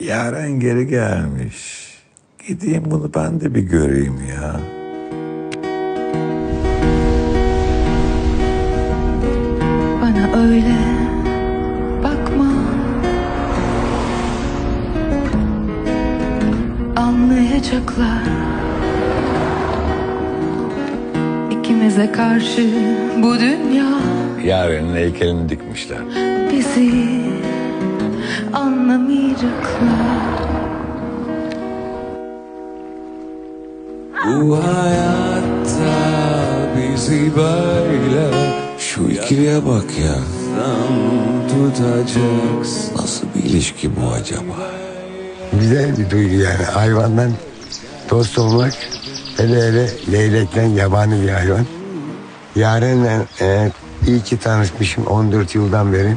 Yaren geri gelmiş. Gideyim bunu ben de bir göreyim ya. Bana öyle bakma Anlayacaklar İkimize karşı bu dünya Yaren'in heykelini dikmişler. bizi anlamayacaklar Bu hayatta bizi böyle Şu ikiliye bak ya. tutacaksın. Nasıl bir ilişki bu acaba? Güzel bir duygu yani hayvandan dost olmak hele hele leylekten yabani bir hayvan. Yarenle e, iyi ki tanışmışım 14 yıldan beri.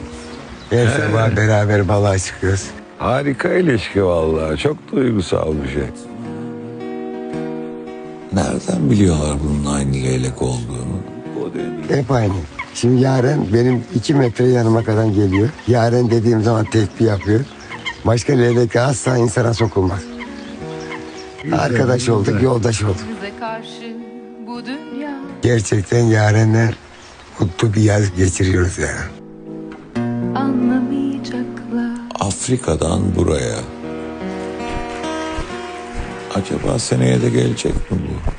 Her sabah beraber balığa çıkıyoruz. Harika ilişki vallahi. Çok duygusal bir şey. Nereden biliyorlar bunun aynı leylek olduğunu? Hep aynı. Şimdi Yaren benim iki metre yanıma kadar geliyor. Yaren dediğim zaman tekbir yapıyor. Başka leylek asla insana sokulmaz. Arkadaş olduk, yoldaş olduk. Bize karşı bu dünya Gerçekten Yaren'le mutlu bir yaz geçiriyoruz yani. anlamayacaklar Afrika'dan buraya. Acaba seneye de gelecek mi bu?